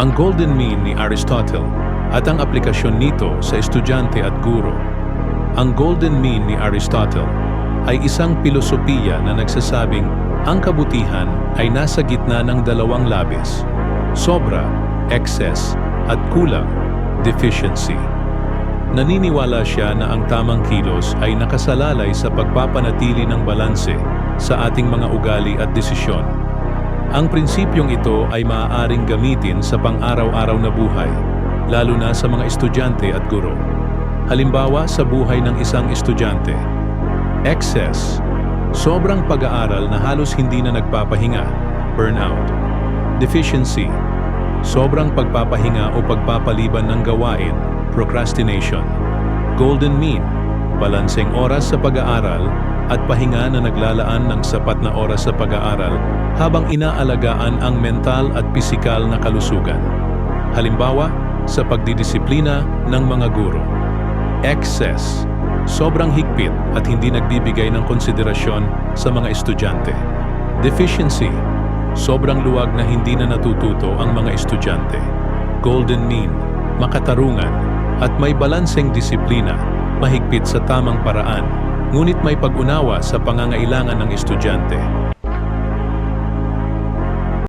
ang golden mean ni Aristotle at ang aplikasyon nito sa estudyante at guro. Ang golden mean ni Aristotle ay isang pilosopiya na nagsasabing ang kabutihan ay nasa gitna ng dalawang labis, sobra, excess, at kulang, deficiency. Naniniwala siya na ang tamang kilos ay nakasalalay sa pagpapanatili ng balanse sa ating mga ugali at desisyon. Ang prinsipyong ito ay maaaring gamitin sa pang-araw-araw na buhay, lalo na sa mga estudyante at guro. Halimbawa sa buhay ng isang estudyante, excess, sobrang pag-aaral na halos hindi na nagpapahinga, burnout. Deficiency, sobrang pagpapahinga o pagpapaliban ng gawain, procrastination. Golden mean, balanseng oras sa pag-aaral at pahinga na naglalaan ng sapat na oras sa pag-aaral habang inaalagaan ang mental at pisikal na kalusugan. Halimbawa, sa pagdidisiplina ng mga guro. Excess, sobrang higpit at hindi nagbibigay ng konsiderasyon sa mga estudyante. Deficiency, sobrang luwag na hindi na natututo ang mga estudyante. Golden mean, makatarungan, at may balanseng disiplina, mahigpit sa tamang paraan, ngunit may pag-unawa sa pangangailangan ng estudyante.